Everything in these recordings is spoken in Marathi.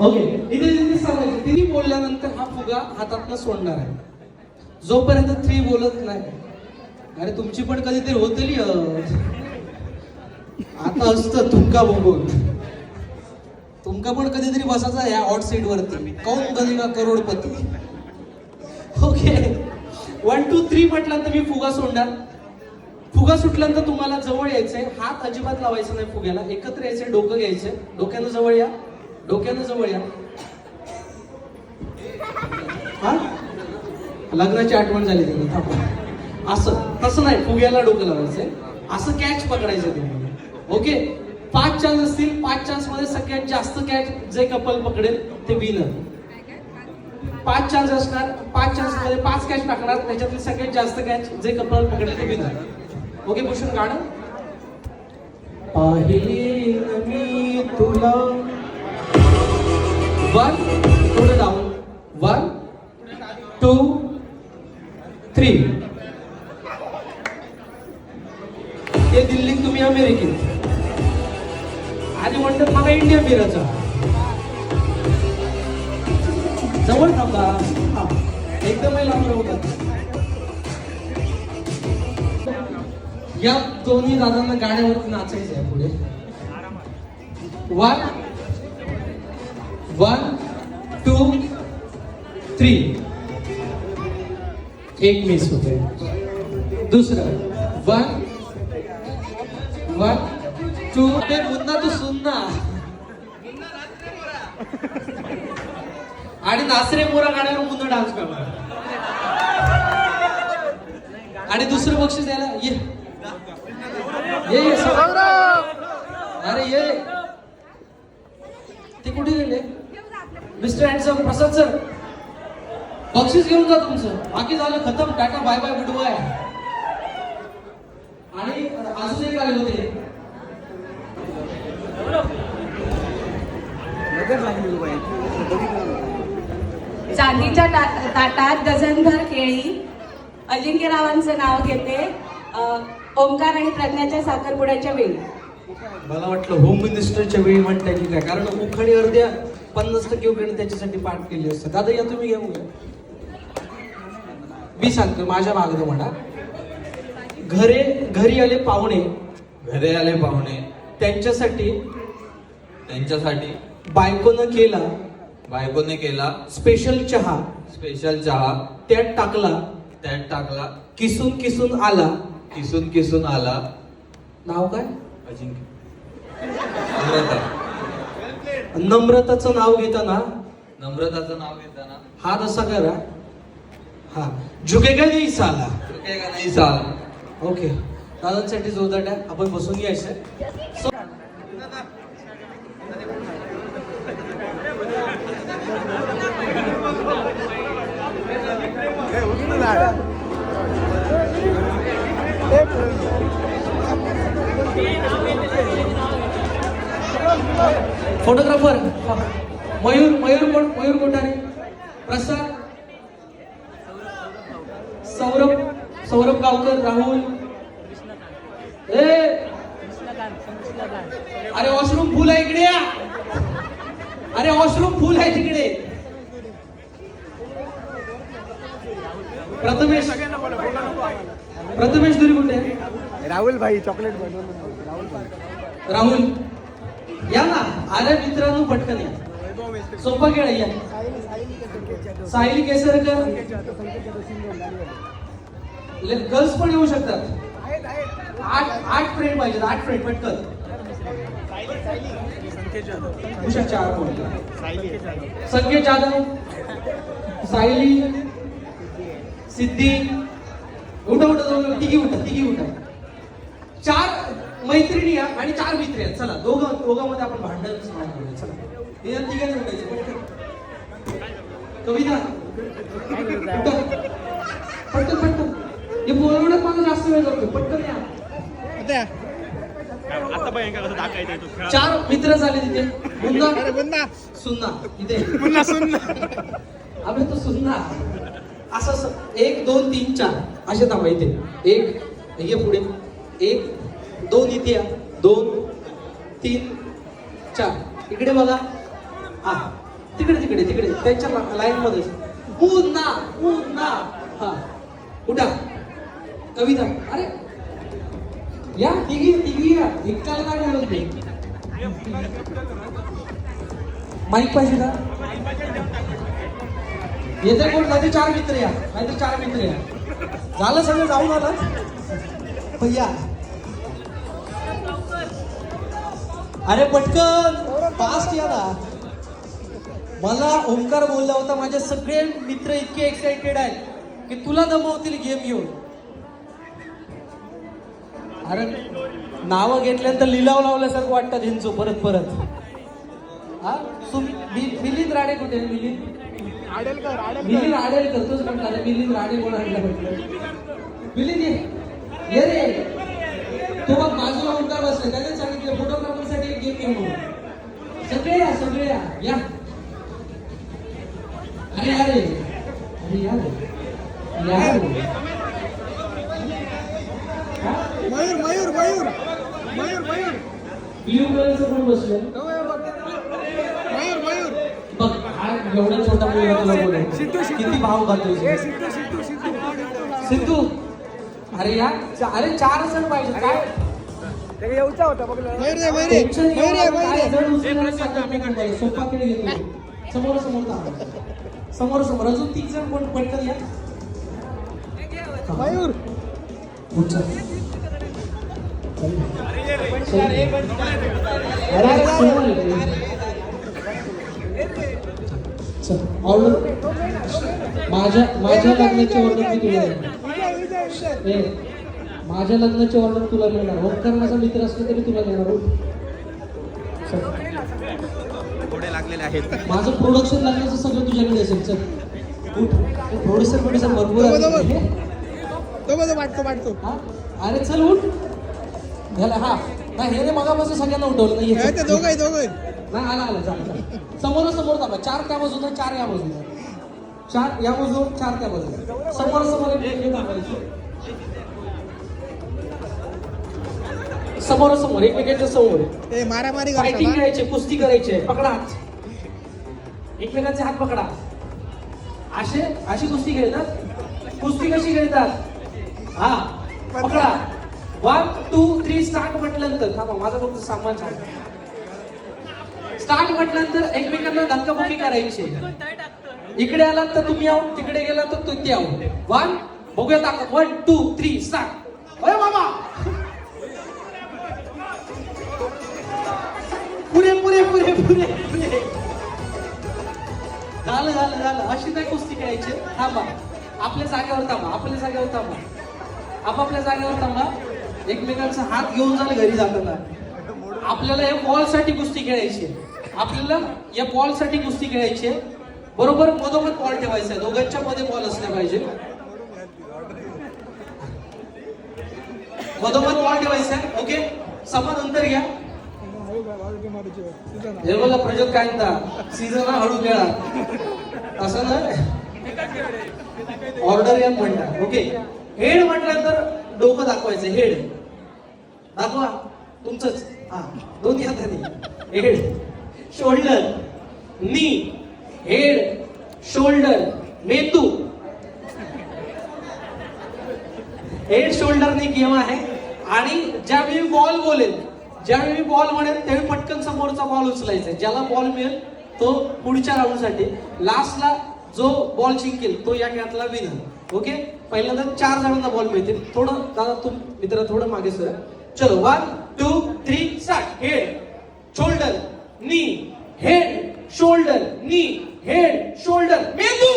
ओके. इथे इथे सांगायचं थ्री बोलल्यानंतर हा फुगा हातातनं सोडणार आहे. जोपर्यंत थ्री बोलत नाही. अरे तुमची पण कधीतरी होतली आता असतं तुमका बघून. तुमका पण कधीतरी बसायचा या हॉट सीट वरती. Kaun Banega Crorepati? Okay. One two three म्हटल्यानंतर मी फुगा सोडणार. फुगा सुटल्यानंतर तुम्हाला जवळ यायचंय. हात अजिबात लावायचा नाही फुग्याला. एकत्र यायचे डोकं घ्यायचे डोक्यानं जवळ या. डोक्यानं जवळ या. हा? लग्नाची आठवण झाली त्यांनी थांबा. असं तसं नाही फुग्याला डोकं लावायचंय. असं कॅच पकडायचं तुम्ही ओके पाच चान्स असतील पाच चान्समध्ये सगळ्यात जास्त कॅच जे कपल पकडेल ते विनर पाच चान्स असणार पाच चान्समध्ये पाच कॅच टाकणार त्याच्यातील सगळ्यात जास्त कॅच जे कपल पकडेल ते विनर ओके भूषण गाणं? पाहिले मी तुला. वन पुढे डाऊन वन टू थ्री ते दिल्ली तुम्ही अमेरिकेत. आधी म्हणतात मला इंडिया फिरायचा. जवळ थांबा. हा. एकदमही लांब होतात. या दोन्ही दादांना गाण्यावरती नाचायचं आहे पुढे. वन वन टू थ्री एक मिस होते दुसरं. वन वन टू ते पुन्हा तू सुनना आणि नाचरे मोरा गाण्यावर मुन्ना डान्स करणार. आणि दुसरं बक्षीस द्यायला ये. ये ये. अरे ये. ते कुठे गेले? Mister and sir Prasad sir. बक्षीस घेऊन जा तुमचं. बाकी झालं खतम. Tata bye bye good bye. आणि अजून एक आले होते. चांदीच्या ताटात डझनभर केळी. अजिंक्यरावांचं नाव घेते. ओंकार आणि प्रज्ञाच्या साखरपुड्याच्या वेळी. मला वाटलं होम मिनिस्टरच्या वेळी म्हणताय की काय? कारण उखाणी अर्ध्या पन्नास टक्के उखाणी त्याच्यासाठी पाठ केली असते. दादा या तुम्ही घेऊन घ्या मी सांगतो माझ्या मागणं म्हणा. घरे घरी आले पाहुणे. घरी आले पाहुणे. त्यांच्यासाठी त्यांच्यासाठी बायकोनं केला बायकोने केला स्पेशल चहा. स्पेशल चहा. त्यात टाकला. त्यात टाकला. किसून किसून आला. किसून किसून आला. नाव काय? अजिंक्य. नम्रताचं नाव घेताना? नम्रताचं नाव घेताना? हात असा करा हा. झुकेगा नाही साला. का नाही साल. ओके. दादांसाठी जोरदार द्या आपण बसून घ्यायचं So- फोटोग्राफर. मयूर मयूर कोण मयूर कोठारे प्रसाद. सौरभ सौरभ गावकर राहुल. ए! अरे वॉशरूम फुल आहे इकडे या. अरे वॉशरूम फुल आहे तिकडे. प्रथमेश. प्रथमेश दुरी कुठे? राहुल भाई चॉकलेट राहुल राहुल. या ना अरे मित्रांनो पटकन या. सोपा खेळ या. साहिल केसरकर. गर्ल्स पण येऊ शकतात. आठ आठ फ्रेंड पाहिजेत आठ फ्रेंड पटकन. उषा चार कोण संकेत जाधव. सायली सिद्धी. उठा उठा तिघी उठा तिघी उठा. चार मैत्रिणी आहे आणि चार मित्र आहेत चला दोघं दोघांमध्ये आपण भांडण नाही करूया. चला. उठायचं पटकन. कविता. पटकन पटकन. हे बोलवण्यात मला जास्त वेळ जातो पटकन या. चार मित्र झाले तिथे. अरे मुन्ना सुन्ना. इथे. पुन्हा सुन अबे तो सुन्ना. असं असं. एक दोन तीन चार. असे थांबा इथे. एक हे पुढे. एक दोन इथे या. दोन तीन चार. इकडे बघा. हा. तिकडे तिकडे तिकडे. त्यांच्या लाईन मध्ये. पुन्हा पुन्हा. हा. उठा. कविता. अरे. या तिघी तिघी या. एकट्याला काय बोलत नाही माईक पाहिजे का? येते कोण? नाही चार मित्र या. नाही तर चार मित्र या. झालं सगळं? जाऊन आलं भैया अरे पटकन फास्ट या ना. मला ओंकार बोलला होता माझे सगळे मित्र इतके एक्साइटेड आहेत की तुला दमवतील गेम घेऊन. अरे नावं घेतल्यानंतर लिलाव लावल्यासारखं वाटतं ह्यांचं परत परत. हा? सुम- मिलिंद राणे कुठे? आहे? मिलिंद? मिलिंद आडेलकर करतोच म्हटलं. मिलिंद राणे कोण आणलं म्हटलं मिलिंद ये. रे. तो बघ माझं ओंकार बसले त्याने सांगितलं फोटोग्राफ गेम घेऊ सगळे या. सगळे या अरे या रे अरे. या? मयूर मयूर मयूर. मयूर मयूर. ब्ल्यू कलरचं पण बसलं. मयूर मयूर. बघ हा एवढा छोटा मुलगा सिद्धू. किती भाव खातो सिद्धू सिद्धू सिद्धू. अरे या. अरे चार जण पाहिजे काय? येऊचा होता बघ मयूर आहे समोर समोर. समोर समोर अजून तीन जण कोण? पटकन या. मयूर. ऑर्डर माझ्या माझ्या लग्नाची ऑर्डर मी माझ्या लग्नाची ऑर्डर तुला मिळणार माझा मित्र असला तरी तुला देणार. चल. माझं प्रोडक्शन लागण्याचं सगळं तुझ्याकडे असेल. चल. उठ. प्रोड्युसर प्रोड्युसर भरपूर वाटतो वाटतो. हा? अरे चल उठ. झालं हा. नाही हे रे मगापासून सगळ्यांना उठवलं नाही हे ते दोघं आहे दोघं आहे. नाही आला आला. चाल समोर समोर थांबा. चार त्या बाजूला चार या बाजूला. चार या बाजूला चार त्या बाजूला. समोर समोर थांबायचं. समोर समोर एकमेकांच्या समोर. मारामारी फायटिंग करायचे कुस्ती करायचे पकडा. एकमेकांचे हात पकडा. असे अशी कुस्ती खेळतात? कुस्ती कशी खेळतात? हा पकडा. वन टू थ्री स्टार्ट म्हटल्यानंतर थांबा माझा फक्त सामान छान स्टार्ट म्हटल्यानंतर एकमेकांना धक्काबुक्की करायची. इकडे आलात तर तुम्ही आहोत तिकडे गेलात तर तुम्ही आहोत वन बघूया वन टू थ्री स्टार्ट अरे बाबा पुरे पुरे पुरे पुरे पुरे झालं झालं झालं. अशी काय कुस्ती खेळायची? थांबा. आपल्या जागेवर थांबा. आपल्या जागेवर थांबा. आपापल्या जागेवर थांबा. एकमेकांचा हात घेऊन झालं घरी जाताना. आपल्याला या बॉलसाठी कुस्ती खेळायची आहे. आपल्याला या बॉलसाठी कुस्ती खेळायची आहे. बरोबर मधोमध बॉल ठेवायचा आहे. दोघांच्या मध्ये बॉल असल्या पाहिजे. मधोमध बॉल ठेवायचा आहे. ओके? समान अंतर घ्या. हे बघा प्रजोत काय म्हणता? सीझन हळू खेळा. असं ना? ऑर्डर या म्हणता. ओके हेड म्हटल्यानंतर डोकं दाखवायचं हेड. दाखवा. तुमचंच. हा दोन्ही हाताने. Head. Shoulder knee head shoulder मेंदू. हेड शोल्डरने गेम आहे? आणि ज्यावेळी बॉल बोलेल ज्यावेळी बॉल म्हणेल त्यावेळी पटकन समोरचा बॉल उचलायचा ज्याला बॉल मिळेल तो पुढच्या राऊंडसाठी लास्टला जो बॉल जिंकेल तो या खेळातला विनर ओके पहिल्यांदा चार जणांना बॉल मिळतील. थोडं दादा तुम मित्र थोडं मागे सर. चलो one two three start head shoulder knee head shoulder knee head shoulder मेंदू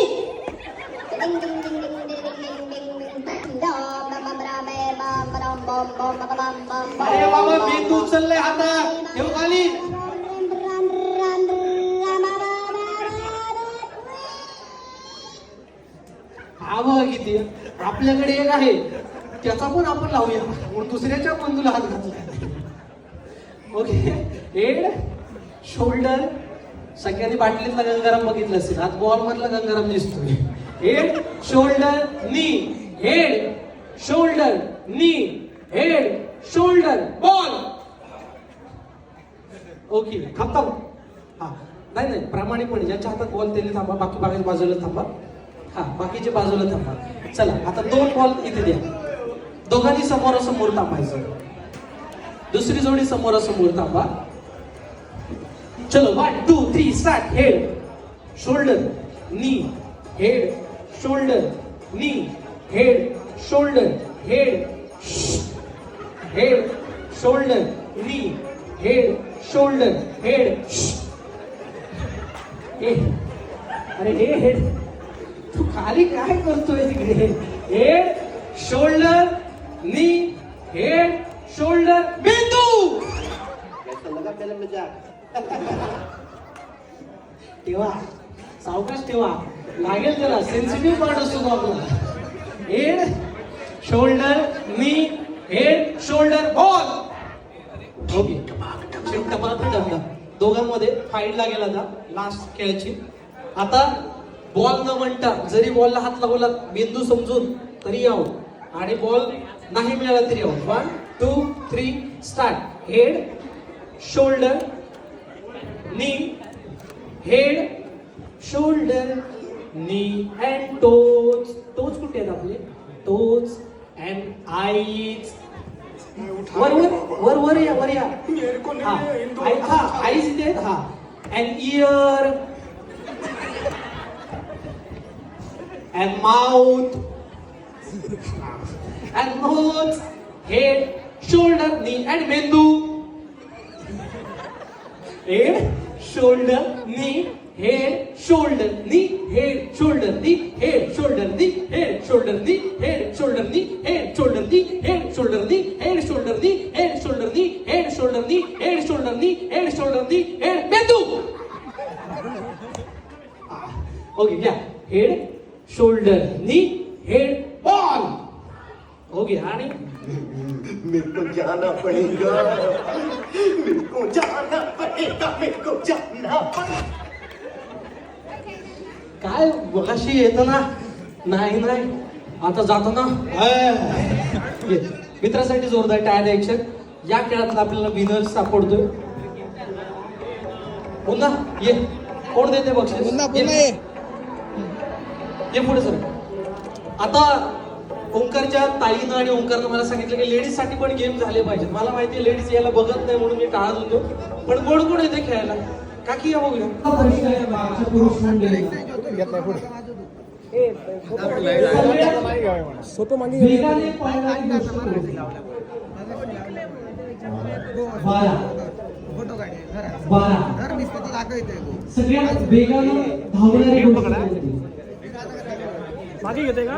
अरे बाबा मेंदू उचललाय हातात. ठेव खाली हा किती आपल्याकडे एक आहे. त्याचा पण आपण लावूया. म्हणून दुसऱ्याच्या मेंदूला हात घातला. ओके. हेड शोल्डर सगळ्यांनी बाटलीतला गंगाराम बघितलं असेल. आज बॉल मधला गंगाराम दिसतोय. Head shoulder knee head shoulder knee head shoulder ball okay खतम हा. नाही नाही. प्रामाणिकपणे. ज्यांच्या हातात बॉल त्यांनी थांबा. बाकी बाकी बाजूला थांबा. हा बाकीचे बाजूला थांबा. चला आता दोन बॉल इथे द्या. दोघांनी समोरासमोर थांबायचं. दुसरी जोडी समोरासमोर थांबा. चलो one two three start head shoulder knee head shoulder knee head shoulder head head shoulder knee head shoulder head हे अरे हे हेड तू खाली काय करतोय तिकडे head shoulder knee head shoulder बिंदू! ठेवा. सावकाश ठेवा. लागेल त्याला. सेन्सिटिव्ह पार्ट असतो तो आपला head shoulder knee head shoulder ball okay टपाक डबला दोघांमध्ये फाईट लागेल आता. लास्ट खेळाची. आता बॉल न म्हणता जरी बॉलला हात लावला बिंदू समजून तरी आउट आणि बॉल नाही मिळाला तरी out one two three start head shoulder knee head shoulder knee and toes toes कुठे आहेत आपले? टोज अँड आईज वर वर वर वर या वर या. हा आई- हा आईज इथे आहेत. हा. And ear and mouth and nose, head, shoulder, knee, and mendu. Head, shoulder, knee, head, shoulder, knee, head, shoulder, knee, head, shoulder, knee, head, shoulder, knee, head, shoulder, knee, head, shoulder, knee, head, shoulder, knee, head, shoulder, knee, head, shoulder, knee, head, shoulder, knee, head, shoulder, knee, head, shoulder, knee, head, mendu. Okay, yeah. Head, shoulder knee head ball okay आणि मेरे को जाना पड़ेगा। मेरे को जाना पड़ेगा मेरे को जाना पड़ेगा। काय मगाशी येतं ना? नाही नाही. आता जातो ना? ये. मित्रासाठी जोरदार टायर ऍक्शन या खेळात आपल्याला विनर सापडतोय. पुन्हा ये. कोण देते बक्षीस? पुन्हा पुन्हा हे पुढे सर. आता ओंकारच्या ताईनं आणि ओंकारनं मला सांगितलं की लेडीजसाठी पण गेम झाले पाहिजेत. मला माहिती लेडीज याला बघत नाही म्हणून मी टाळत होतो. पण गोड कोण येते खेळायला? का की या बघूया. स्वतः मागे सगळ्यात वेगानं धावणारी मागे घेते का?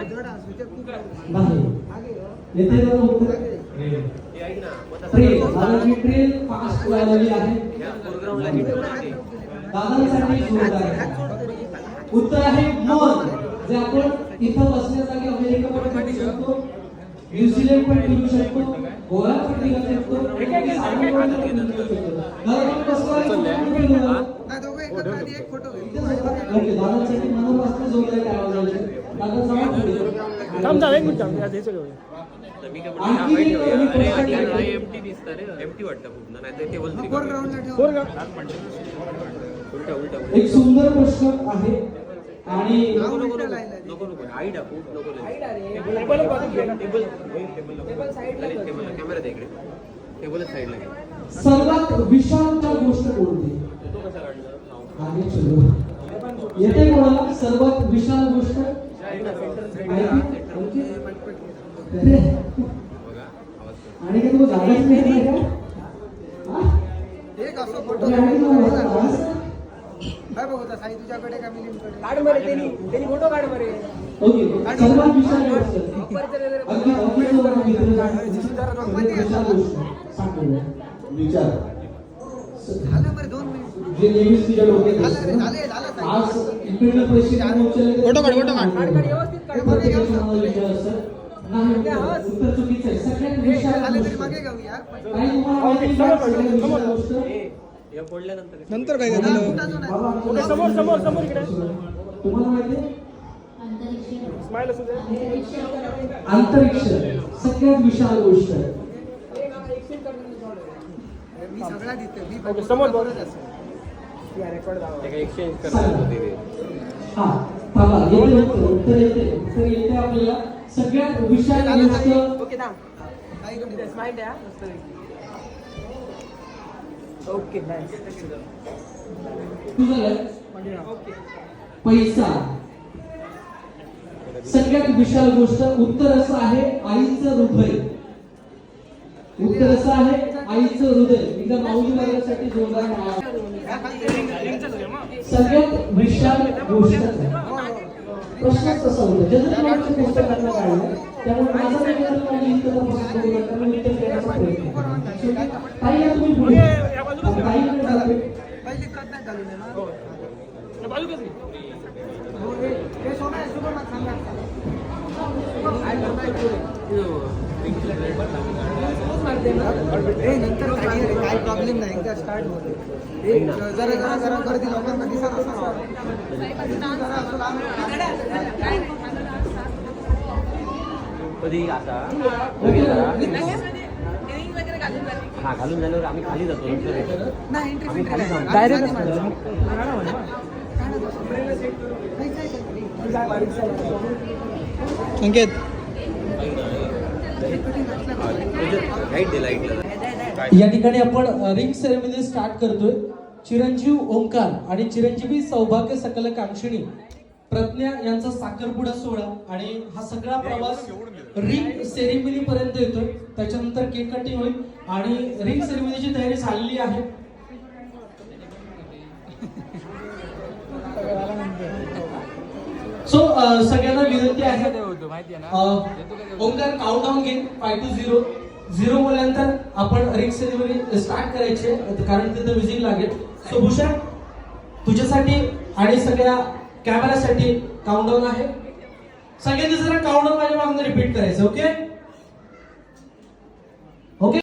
उत्तर ट्रेन आहे. दादांसाठी जोरदार आहे. उत्तर आहे मन जे आपण इथं बसल्या जागी अमेरिका पण फिरू शकतो न्यूझीलंड पण फिरू शकतो गोवा पण फिरू शकतो. थांब थांब एक मिनिट थांब सगळं. एमटी दिसतं रे. एमटी वाटतं पूर्ण नाही तर टेबल उलटा उलटा एक सुंदर प्रश्न आहे. आणि नको नको नको नको आई टाकू नको टेबल. टेबल कॅमेरा दे इकडे. टेबलच साईडला सर्वात विशालच्या गोष्ट कोणती? तो कसा काढला? आगे चलो. येते कोणाला सर्वात विशाल गोष्ट? आणि काय तुला जागाच नाही बघता साई तुझ्याकडे का फोटो काढ मरे विचार. जे नेहमीच तिच्या डोक्यात आज इंटरव्ह्यूला पैसे उत्तर चुकीचं आहे. नंतर काय झालं समोर समोर समोर तुम्हाला माहिती अंतरिक्ष. अंतरिक्ष. सगळ्यात विशाल गोष्ट आहे. ओके समोर बघ. या रेकॉर्ड दावा एक्सचेंज करणार होते ते हा थांबा. उत्तर येते. उत्तर येते आपल्याला. सगळ्यात विशाल गोष्ट ओके थांब. द्या. ओके नाईस तुझं पैसा. सगळ्यात विशाल गोष्ट. उत्तर असं आहे आईचं हृदय उत्तर असं आहे आईचं हृदय. एकदा माऊली मार्गासाठी जोरदार सगळ्यात विशाल गोष्ट प्रश्नच तसा होता. जनरल पुस्तकातलं काढलं त्यामुळे माझा माझी इतर मी उत्तर देण्याचा प्रयत्न ताई पुढे ताईकडे जाते. बाजू नंतर काय प्रॉब्लेम नाही एकदा स्टार्ट होते. जरा जरा जरा गर्दी लोकांना दिसत कधी आता? हा घालून झाल्यावर आम्ही खाली जातो. डायरेक्ट या ठिकाणी आपण रिंग सेरेमनी स्टार्ट करतोय. चिरंजीव ओंकार आणि चिरंजीवी सौभाग्य सकल कांक्षिणी प्रज्ञा यांचा साखरपुडा सोहळा आणि हा सगळा प्रवास रिंग सेरेमनी पर्यंत येतोय. त्याच्यानंतर केक कटिंग होईल आणि रिंग सेरेमनीची तयारी झालेली आहे. सो सगळ्यांना विनंती आहे ओंकार काउंटडाऊन घे फाय टू झिरो झिरो बोलल्यानंतर आपण रिंग सेरेमनी स्टार्ट करायचे कारण तिथं म्युझिक लागेल. सो भूषण तुझ्यासाठी आणि सगळ्या कॅमेरासाठी काउंटडाऊन आहे. सगळ्यांनी जरा काउंटडाऊन माझ्या मागून रिपीट करायचं ओके